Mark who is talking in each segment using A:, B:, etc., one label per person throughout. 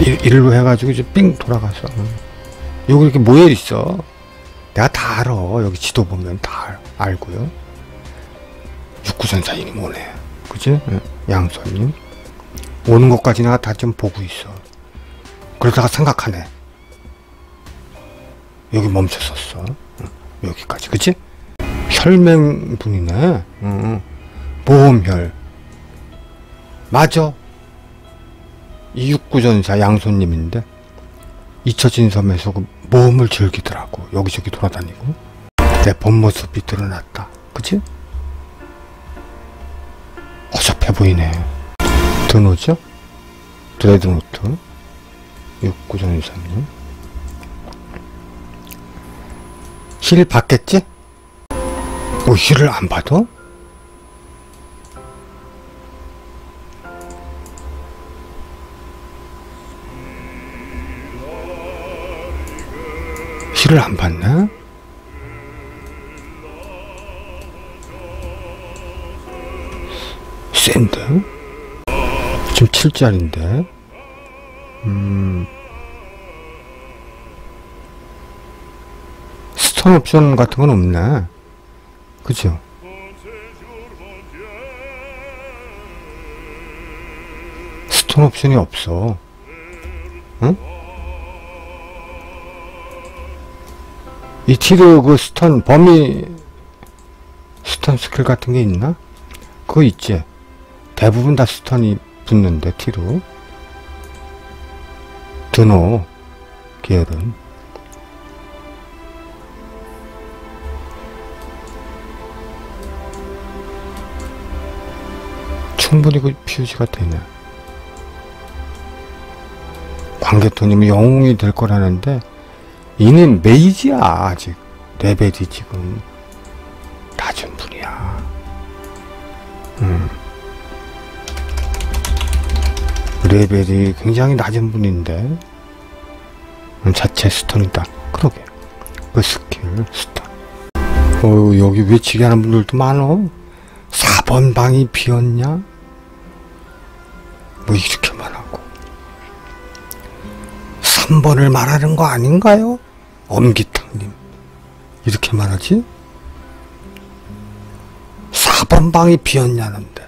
A: 일, 일로 해가지고 이제 삥 돌아가서 여기 이렇게 모여 있어. 내가 다 알아. 여기 지도 보면 다 알, 알고요. 육구전사님 오네. 그지? 응, 양손님. 오는 것까지 내가 다 좀 보고 있어. 그러다가 생각하네. 여기 멈췄었어. 응, 여기까지. 그치? 혈맹분이네. 응, 보험혈. 맞아. 이 육구전사 양손님인데 잊혀진 섬에서 그 모험을 즐기더라고. 여기저기 돌아다니고. 내 본 모습이 드러났다. 그치? 어접해 보이네. 드노죠? 드레드노트. 육구전사님. 힐 받겠지? 뭐 힐을 안 받아? 힐을 안 받나? 센데? 지금 7짜리인데? 음. 스턴 옵션 같은 건 없네. 그죠? 스턴 옵션이 없어. 응? 이 티드 그 스턴 범위 스턴 스킬 같은 게 있나? 그거 있지. 대부분 다 스턴이 붙는데 티로 드노 계열은 충분히 그 퓨즈가 되네. 광개토님이 영웅이 될 거라는데 이는 메이지야 아직 레벨이 지금 낮은 분이야. 음. 레벨이 굉장히 낮은 분인데 음, 자체 스턴이다. 그러게 그 스킬 스턴. 어 여기 외치게 하는 분들도 많어. 4번 방이 비었냐? 뭐 이렇게만 하고 3번을 말하는 거 아닌가요? 엄기탕님 이렇게 말하지? 4번 방이 비었냐는데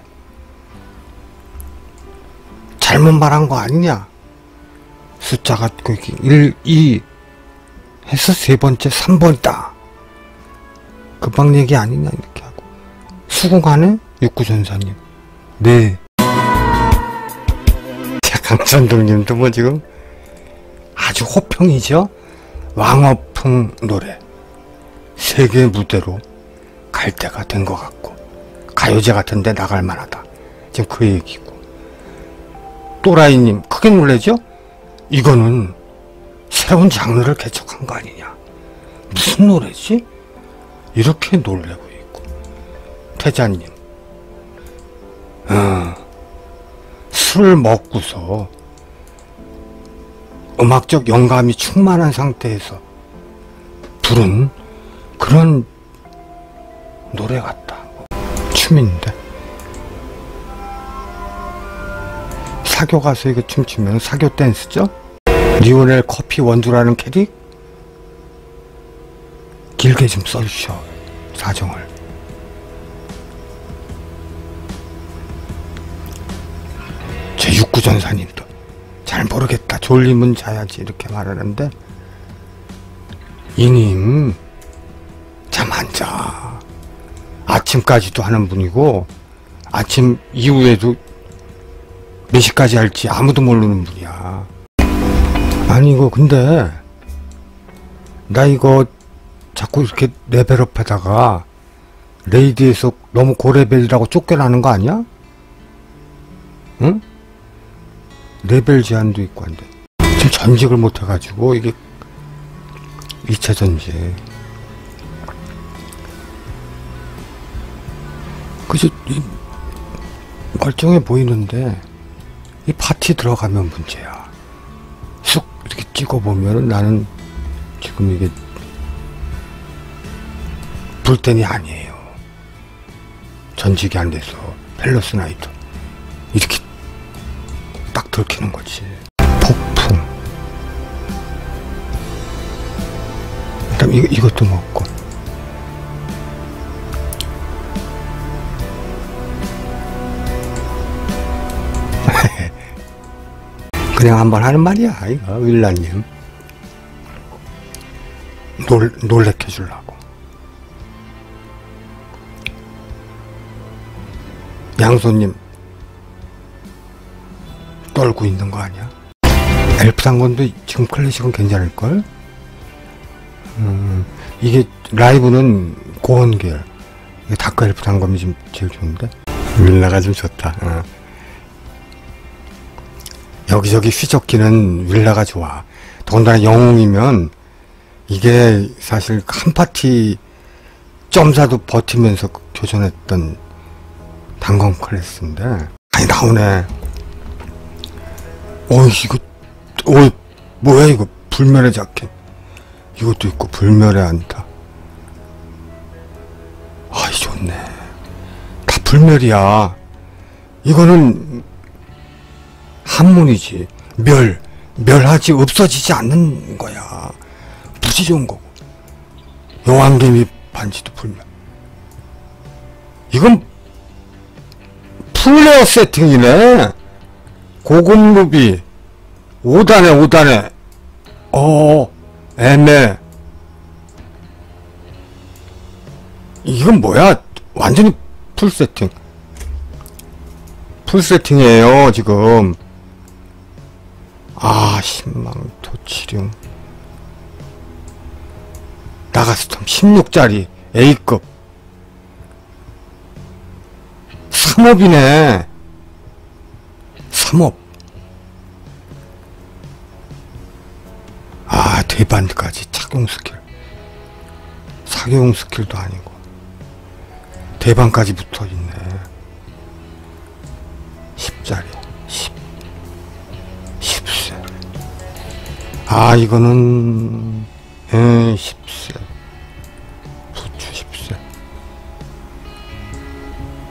A: 잘못 말한 거 아니냐? 숫자가 그 1, 2 해서 세 번째 3번이다. 그 방 얘기 아니냐 이렇게 하고 수긍하네 육구전사님. 네. 자 강천동님도 뭐 지금 아주 호평이죠. 왕어풍 노래 세계 무대로 갈 때가 된 것 같고 가요제 같은 데 나갈 만하다. 지금 그 얘기고 또라이님 크게 놀래죠? 이거는 새로운 장르를 개척한 거 아니냐? 무슨 노래지? 이렇게 놀래고 있고 태자님 어, 술 먹고서 음악적 영감이 충만한 상태에서 부른 그런 노래 같다. 춤인데. 사교 가서 이거 춤추면 사교 댄스죠? 리오넬 커피 원두라는 캐릭? 길게 좀 써주셔. 사정을. 제 육구전사님도 잘 모르겠다. 졸리면 자야지. 이렇게 말하는데, 이님, 잠 안 자. 아침까지도 하는 분이고, 아침 이후에도 몇 시까지 할지 아무도 모르는 분이야. 아니, 이거 근데, 나 이거 자꾸 이렇게 레벨업 하다가, 레이디에서 너무 고레벨이라고 쫓겨나는 거 아니야? 응? 레벨 제한도 있고 한데. 지금 전직을 못 해가지고 이게 2차 전직. 이 멀쩡해 보이는데 이 파티 들어가면 문제야. 쑥 이렇게 찍어보면은 나는 지금 이게 불땐이 아니에요. 전직이 안 돼서 펠러스 나이트 이렇게 딱 들키는 거지. 폭풍. 그러니까 그다음 이, 이것도 먹고. 그냥 한번 하는 말이야, 이거, 윌라님. 놀, 놀래켜 주려고. 양손님, 떨고 있는 거 아니야? 엘프 상권도 지금 클래식은 괜찮을걸? 음, 이게 라이브는 고원계열. 다크 엘프 상권이 지금 제일 좋은데? 윌라가 좀 좋다. 어. 여기저기 휘젓기는 윌라가 좋아. 더군다나 영웅이면 이게 사실 한 파티 점사도 버티면서 교전했던 단검 클래스인데 아니 나오네 어이 이거 어이 뭐야 이거. 불멸의 자켓. 이것도 있고 불멸의 안타. 아이 좋네. 다 불멸이야. 이거는 한문이지. 멸 멸하지 없어지지 않는 거야. 무지 좋은 거고. 용왕개미 반지도 불멸. 이건 플레어 세팅이네 고급 루비 5단에 5단에 어 애매. 이건 뭐야? 완전히 풀 세팅. 풀 세팅이에요 지금. 아 신망토 치룡 나가스톰 16짜리 A급. 3업이네 3업 아 대반까지 착용 스킬. 사용 스킬도 아니고. 대반까지 붙어있네. 10짜리 10 10세. 아 이거는 에 10세. 부추 10세.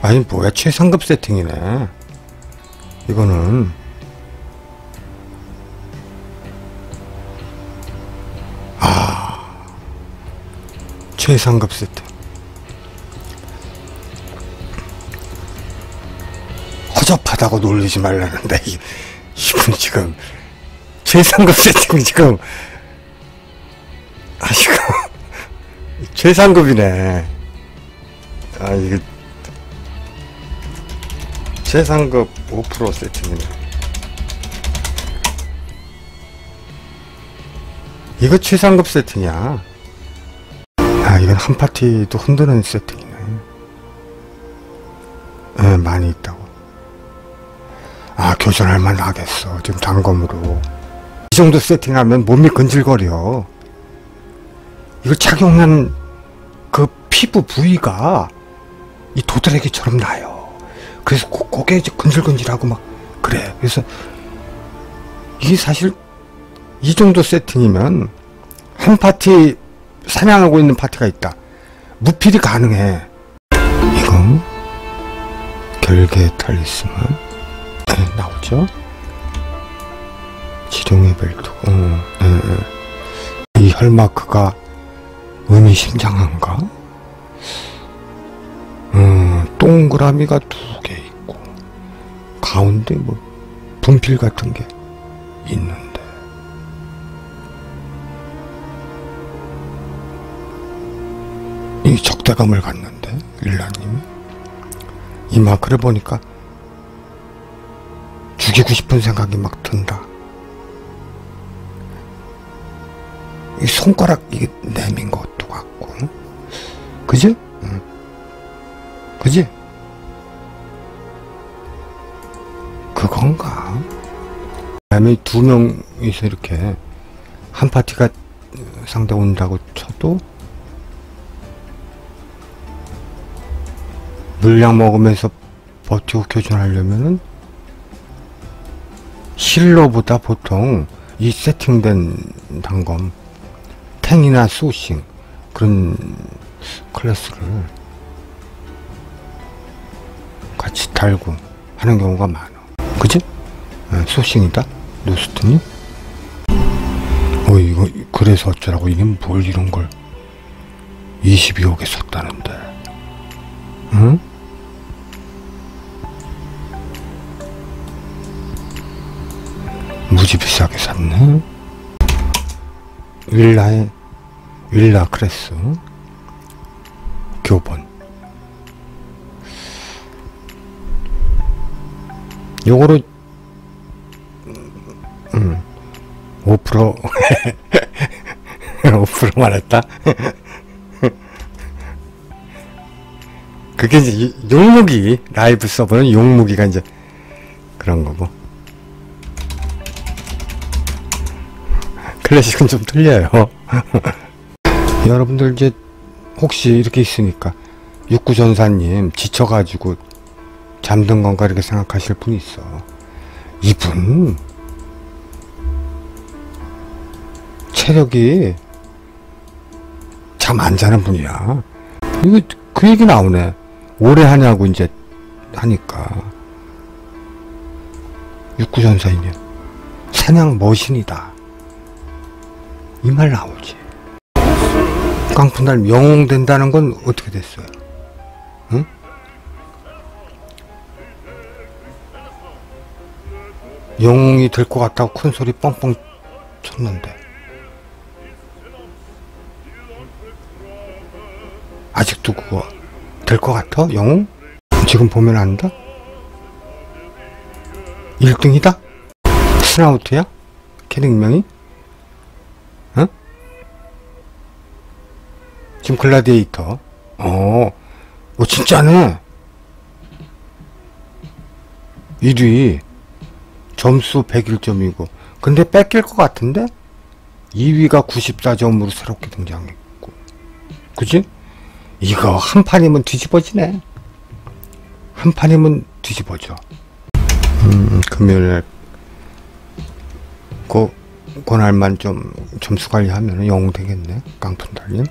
A: 아니 뭐야 최상급 세팅이네 이거는 아 최상급 세팅 허접하다고 놀리지 말라는데 이- 이분 지금 최상급 세팅 지금 아 지금 최상급이네. 아 이게 최상급 5% 세팅이네 이거 최상급 세팅이야 아 이건 한 파티도 흔드는 세팅이네 예 많이 있다고. 아 교전할 만 하겠어. 지금 단검으로. 이 정도 세팅하면 몸이 근질거려. 이걸 착용한 그 피부 부위가 이 도드라기처럼 나요. 그래서 고, 고개 근질근질하고 막 그래. 그래서 이게 사실 이 정도 세팅이면 한 파티 사냥하고 있는 파티가 있다. 무필이 가능해. 이건 결계 탈리스만 네, 나오죠. 지룡의 벨트. 어, 예, 예. 이 혈마크가 의미심장한가? 음, 동그라미가 두 개 가운데 뭐, 분필 같은 게 있는데. 이 적대감을 갖는데, 일라님이. 이 마크를 보니까 죽이고 싶은 생각이 막 든다. 이 손가락 이게 내민 것도 같고 그지? 그다음에 두 명이서 이렇게 한 파티가 상대 온다고 쳐도 물량 먹으면서 버티고 교전하려면은 힐러보다 보통 이 세팅된 단검 탱이나 소싱 그런 클래스를 같이 달고 하는 경우가 많아. 그지? 어, 소싱이다? 노스트니? 어, 이거, 그래서 어쩌라고, 이게 뭘 이런 걸. 22억에 샀다는데. 응? 무지 비싸게 샀네. 윌라의 윌라 크레스 교본 요거로 5% 5% 말했다? 그게 이제 용무기 라이브 서버는 용무기가 이제 그런 거고. 클래식은 좀 틀려요. 여러분들 이제 혹시 이렇게 있으니까 육구전사님 지쳐가지고 잠든 건가 이렇게 생각하실 분이 있어. 이분 체력이 잠 안 자는 분이야. 이거 그 얘기 나오네. 오래 하냐고 이제 하니까. 육구전사님 사냥 머신이다. 이 말 나오지. 깡푼달 영웅 된다는 건 어떻게 됐어요? 응? 영웅이 될 것 같다고 큰 소리 뻥뻥 쳤는데 아직도 그거 될 것 같아? 영웅? 지금 보면 안다? 1등이다? 스나우트야? 캐릭명이? 응? 지금 글라디에이터. 어, 어, 진짜네. 1위. 점수 101점이고. 근데 뺏길 것 같은데? 2위가 94점으로 새롭게 등장했고. 그지? 이거 한 판이면 뒤집어지네. 한 판이면 뒤집어져. 음, 금요일날, 그, 그날만 좀 점수 관리하면 영웅 되겠네. 깡푼 달님.